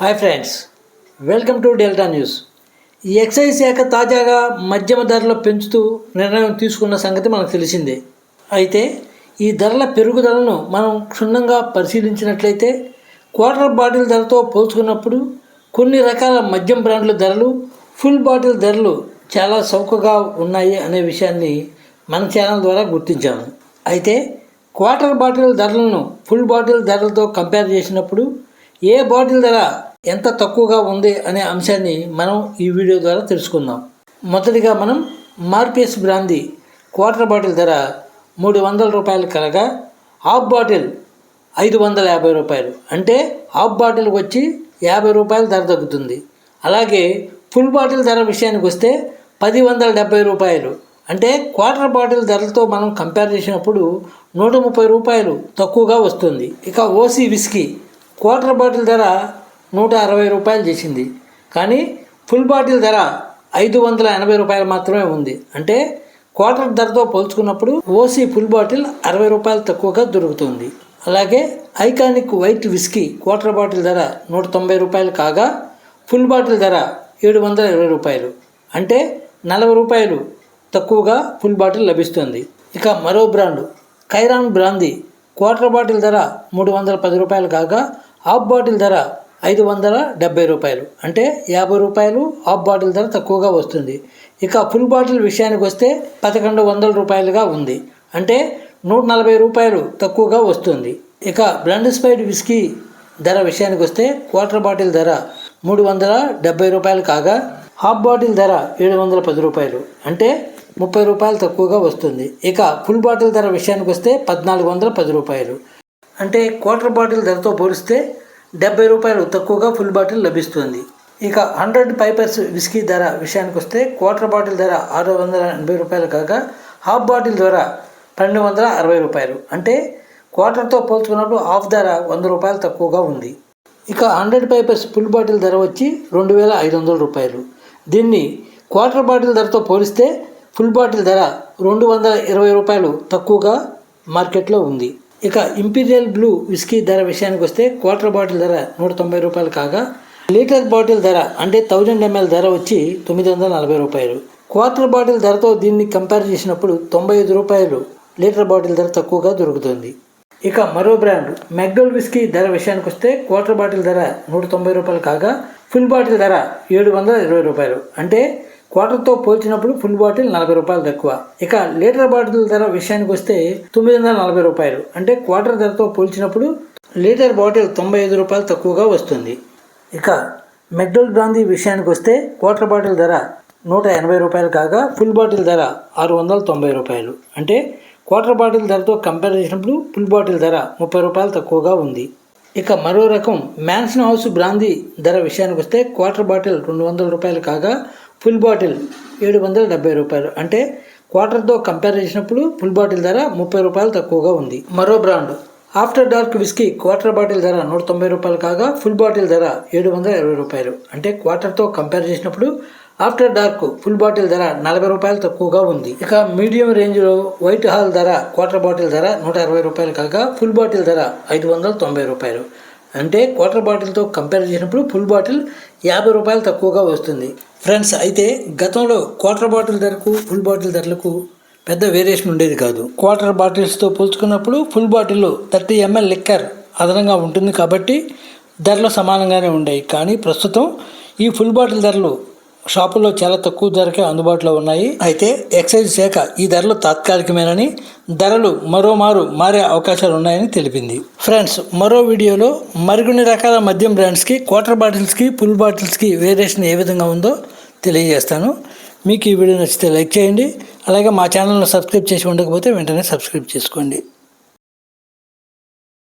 Hi friends welcome to Delta news. ఈ excise శాఖ తాజాగా మద్యమ ధరలు పెంచుతూ నిర్ణయం తీసుకున్న సంగతి మనకు తెలిసిందే. అయితే ఈ ధరల పెరుగుదలను మనం క్షుణ్ణంగా పరిశీలించినట్లయితే క్వార్టర్ బాటిల్ ధరతో పోల్చుకున్నప్పుడు కొన్ని రకాల మద్యం బ్రాండ్ల ధరలు ఫుల్ బాటిల్ ధరలు చాలా చౌకగా ఉన్నాయి అనే విషయాన్ని మన ఛానల్ ద్వారా గుర్తించాము. అయితే క్వార్టర్ బాటిల్ ధరలను ఫుల్ బాటిల్ ధరలతో కంపేర్ చేసినప్పుడు ఏ బాటిల్ ధర ఎంత తక్కువగా ఉంది అనే అంశాన్ని మనం ఈ వీడియో ద్వారా తెలుసుకుందాం. మొదటిగా మనం మార్పిఎస్ బ్రాందీ క్వార్టర్ బాటిల్ ధర మూడు వందల రూపాయలు కలగా హాఫ్ బాటిల్ ఐదు వందల యాభై రూపాయలు. అంటే హాఫ్ బాటిల్కి వచ్చి యాభై రూపాయలు ధర తగ్గుతుంది. అలాగే ఫుల్ బాటిల్ ధర విషయానికి వస్తే పది వందల డెబ్బై రూపాయలు. అంటే క్వార్టర్ బాటిల్ ధరలతో మనం కంపేర్ చేసినప్పుడు నూట ముప్పై రూపాయలు తక్కువగా వస్తుంది. ఇక ఓసీ విస్కీ క్వార్టర్ బాటిల్ ధర నూట అరవై రూపాయలు చేసింది. కానీ ఫుల్ బాటిల్ ధర ఐదు వందల ఎనభై రూపాయలు మాత్రమే ఉంది. అంటే క్వార్టర్ ధరతో పోల్చుకున్నప్పుడు ఓసీ ఫుల్ బాటిల్ అరవై రూపాయలు తక్కువగా దొరుకుతుంది. అలాగే iconic white whisky quarter bottle ధర నూట తొంభై రూపాయలు కాగా ఫుల్ బాటిల్ ధర ఏడు వందల ఇరవై రూపాయలు. అంటే నలభై రూపాయలు తక్కువగా ఫుల్ బాటిల్ లభిస్తుంది. ఇక మరో brand Kyron brandy quarter bottle ధర మూడు వందల పది రూపాయలు కాగా హాఫ్ బాటిల్ ధర ఐదు వందల డెబ్బై రూపాయలు. అంటే యాభై రూపాయలు హాఫ్ బాటిల్ ధర తక్కువగా వస్తుంది. ఇక ఫుల్ బాటిల్ విషయానికి వస్తే పదకొండు వందల రూపాయలుగా ఉంది. అంటే నూట నలభై రూపాయలు తక్కువగా వస్తుంది. ఇక బ్రాండ్ స్పైడ్ విస్కీ ధర విషయానికి వస్తే క్వార్టర్ బాటిల్ ధర మూడు వందల డెబ్బై రూపాయలు కాగా హాఫ్ బాటిల్ ధర ఏడు వందల పది రూపాయలు. అంటే ముప్పై రూపాయలు తక్కువగా వస్తుంది. ఇక ఫుల్ బాటిల్ ధర విషయానికి వస్తే పద్నాలుగు వందల పది రూపాయలు. అంటే క్వార్టర్ బాటిల్ ధరతో పోలిస్తే డెబ్బై రూపాయలు తక్కువగా ఫుల్ బాటిల్ లభిస్తుంది. ఇక హండ్రెడ్ పైపర్స్ విస్కీ ధర విషయానికి వస్తే క్వార్టర్ బాటిల్ ధర ఆరు వందల ఎనభై రూపాయలు కాగా హాఫ్ బాటిల్ ధర పన్నెండు వందల అరవై రూపాయలు. అంటే క్వార్టర్తో పోల్చుకున్నప్పుడు హాఫ్ ధర వంద రూపాయలు తక్కువగా ఉంది. ఇక హండ్రెడ్ పైపర్స్ ఫుల్ బాటిల్ ధర వచ్చి రెండు వేల ఐదు వందల రూపాయలు. దీన్ని క్వార్టర్ బాటిల్ ధరతో పోలిస్తే ఫుల్ బాటిల్ ధర రెండు వందల ఇరవై రూపాయలు తక్కువగా మార్కెట్లో ఉంది. ఇక ఇంపీరియల్ బ్లూ విస్కీ ధర విషయానికి వస్తే క్వార్టర్ బాటిల్ ధర నూట తొంభై రూపాయలు కాగా లీటర్ బాటిల్ ధర అంటే థౌజండ్ ఎంఎల్ ధర వచ్చి తొమ్మిది వందల నలభై రూపాయలు. క్వార్టర్ బాటిల్ ధరతో దీన్ని కంపేర్ చేసినప్పుడు తొంభై ఐదు రూపాయలు లీటర్ బాటిల్ ధర తక్కువగా దొరుకుతుంది. ఇక మరో బ్రాండ్ మెక్డోల్ విస్కీ ధర విషయానికి వస్తే క్వార్టర్ బాటిల్ ధర నూట తొంభై రూపాయలు కాగా ఫుల్ బాటిల్ ధర ఏడు వందల ఇరవై రూపాయలు. అంటే క్వార్టర్తో పోల్చినప్పుడు ఫుల్ బాటిల్ నలభై రూపాయలు తక్కువ. ఇక లీటర్ బాటిల్ ధర విషయానికి వస్తే తొమ్మిది వందల నలభై రూపాయలు. అంటే క్వార్టర్ ధరతో పోల్చినప్పుడు లీటర్ బాటిల్ తొంభై ఐదు రూపాయలు తక్కువగా వస్తుంది. ఇక మెక్డోల్ బ్రాందీ విషయానికి వస్తే క్వార్టర్ బాటిల్ ధర నూట ఎనభై రూపాయలు కాగా ఫుల్ బాటిల్ ధర ఆరు వందల తొంభై రూపాయలు. అంటే క్వార్టర్ బాటిల్ ధరతో కంపేర్ చేసినప్పుడు ఫుల్ బాటిల్ ధర ముప్పై రూపాయలు తక్కువగా ఉంది. ఇక మరో రకం మ్యాన్సన్ హౌస్ బ్రాందీ ధర విషయానికి వస్తే క్వార్టర్ బాటిల్ రెండు వందల రూపాయలు కాగా ఫుల్ బాటిల్ ఏడు వందల డెబ్బై రూపాయలు. అంటే క్వార్టర్తో కంపేర్ చేసినప్పుడు ఫుల్ బాటిల్ ధర ముప్పై రూపాయలు తక్కువగా ఉంది. మరో brand after dark whisky quarter bottle ధర నూట తొంభై రూపాయలు కాగా ఫుల్ బాటిల్ ధర ఏడు వందల ఇరవై రూపాయలు. అంటే క్వార్టర్తో కంపేర్ చేసినప్పుడు ఆఫ్టర్ డార్క్ ఫుల్ బాటిల్ ధర నలభై రూపాయలు తక్కువగా ఉంది. ఇక మీడియం రేంజ్లో వైట్ హాల్ ధర క్వార్టర్ బాటిల్ ధర నూట అరవై రూపాయలు కాగా ఫుల్ బాటిల్ ధర ఐదు వందల తొంభై రూపాయలు. అంటే క్వార్టర్ బాటిల్తో కంపేర్ చేసినప్పుడు ఫుల్ బాటిల్ యాభై రూపాయలు తక్కువగా వస్తుంది. ఫ్రెండ్స్ అయితే గతంలో క్వార్టర్ బాటిల్ ధరకు ఫుల్ బాటిల్ ధరలకు పెద్ద వేరియేషన్ ఉండేది కాదు. క్వార్టర్ బాటిల్స్తో పోల్చుకున్నప్పుడు ఫుల్ బాటిల్లో థర్టీ ఎంఎల్ లిక్కర్ అదనంగా ఉంటుంది కాబట్టి ధరలు సమానంగానే ఉండేవి. కానీ ప్రస్తుతం ఈ ఫుల్ బాటిల్ ధరలు షాపుల్లో చాలా తక్కువ ధరకే అందుబాటులో ఉన్నాయి. అయితే ఎక్సైజ్ శాఖ ఈ ధరలు తాత్కాలికమేనని ధరలు మరోమారు మారే అవకాశాలు ఉన్నాయని తెలిపింది. ఫ్రెండ్స్ మరో వీడియోలో మరికొన్ని రకాల మద్యం బ్రాండ్స్కి క్వార్టర్ బాటిల్స్కి ఫుల్ బాటిల్స్కి వేరియేషన్ ఏ విధంగా ఉందో తెలియజేస్తాను. మీకు ఈ వీడియో నచ్చితే లైక్ చేయండి. అలాగే మా ఛానల్ను సబ్స్క్రైబ్ చేసి ఉండకపోతే వెంటనే సబ్స్క్రైబ్ చేసుకోండి.